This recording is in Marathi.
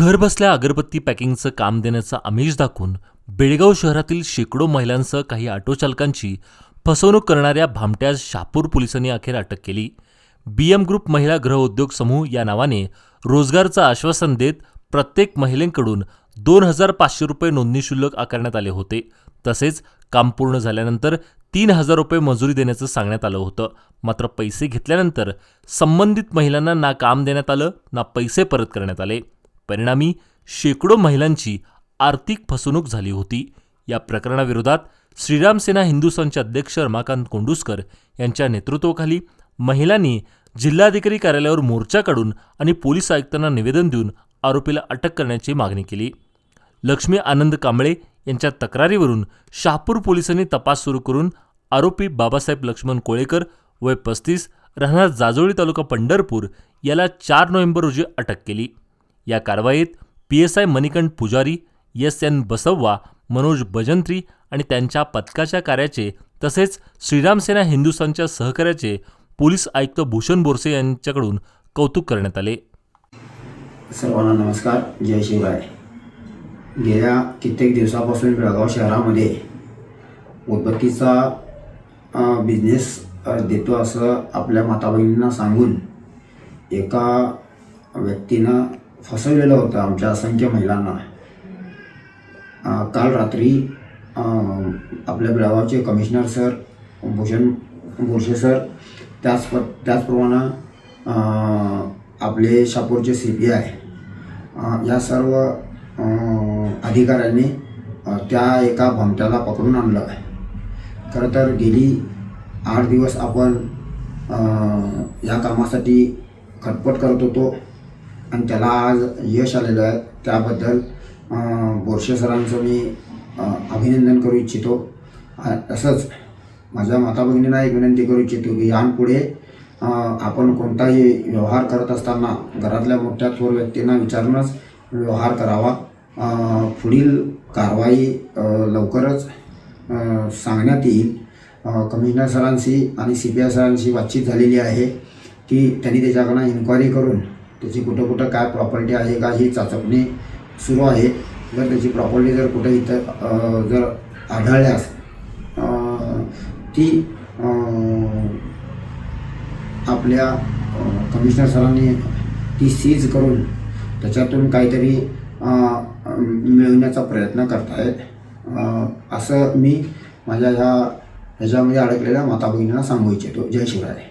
घरबसल्या अगरबत्ती पॅकिंगचं काम देण्याचा आमिष दाखवून बेळगाव शहरातील शेकडो महिलांसह काही ऑटो चालकांची फसवणूक करणाऱ्या भामट्यास शापूर पोलिसांनी अखेर अटक केली. बी एम ग्रुप महिला गृहउद्योग समूह या नावाने रोजगारचं आश्वासन देत प्रत्येक महिलेकडून दोन हजार पाचशे रुपये नोंदणी शुल्क आकारण्यात आले होते. तसेच काम पूर्ण झाल्यानंतर तीन हजार रुपये मजुरी देण्याचं सांगण्यात आलं होतं. मात्र पैसे घेतल्यानंतर संबंधित महिलांना ना काम देण्यात आलं ना पैसे परत करण्यात आले. परिणामी शेकडो महिलांची आर्थिक फसवणूक झाली होती. या प्रकरणाविरोधात श्रीराम सेना हिंदू अध्यक्ष रमाकांत कोंडुस्कर यांच्या नेतृत्वाखाली महिलांनी जिल्हाधिकारी कार्यालयावर मोर्चा काढून आणि पोलीस आयुक्तांना निवेदन देऊन आरोपीला अटक करण्याची मागणी केली. लक्ष्मी आनंद कांबळे यांच्या तक्रारीवरून शहापूर पोलिसांनी तपास सुरू करून आरोपी बाबासाहेब लक्ष्मण कोळेकर वय पस्तीस राहणार जाजोळी तालुका पंढरपूर याला चार नोव्हेंबर रोजी अटक केली. या कारवाईत P S I Manikanth Pujari S N Basavva Manoj Bajantri आणि त्यांच्या पथकाच्या कार्याचे तसेच श्रीरामसेना हिंदुस्थानच्या सहकार्याचे पोलीस आयुक्त भूषण बोरसे यांच्याकडून कौतुक करण्यात आले. सर्वांना नमस्कार. जय शिवराय. गेल्या कित्येक दिवसापासून बेळगाव शहरामध्ये उदबत्तीचा बिझनेस देतो असं आपल्या माता बहिणींना सांगून एका व्यक्तीनं फसवलेलं होतं आमच्या असंख्य महिलांना. काल रात्री आपल्या बेळगावचे commissioner sir Bhushan Borse sir त्याच प त्याचप्रमाणे आपले शापूरचे सी पी आय या सर्व अधिकाऱ्यांनी त्या एका भमट्याला पकडून आणलं. खरं तर गेली आठ दिवस आपण या कामासाठी खटपट करत होतो. आणि त्याला आज यश आलेलं आहे. त्याबद्दल बोरशे सरांचं मी अभिनंदन करू इच्छितो. तसंच माझ्या माता भगिनींना एक विनंती करू इच्छितो की यापुढे आपण कोणताही व्यवहार करत असताना घरातल्या मोठ्या थोर व्यक्तींना विचारूनच व्यवहार करावा. पुढील कारवाई लवकरच सांगण्यात येईल. कमिशनर सरांशी आणि सी पी आय सरांशी बातचीत झालेली आहे की त्यांनी त्याच्याकडनं इन्क्वायरी करून त्याची कुठं कुठं काय प्रॉपर्टी आहे का ही चाचपणी सुरू आहे. जर त्याची प्रॉपर्टी जर कुठं इथं जर आढळल्यास ती आपल्या कमिशनर सरांनी ती सीज करून त्याच्यातून काहीतरी मिळवण्याचा प्रयत्न करतायत. असं मी माझ्या ह्या ह्याच्यामध्ये अडकलेल्या माता बहिणींना सांगू इच्छितो. जय शिवराय.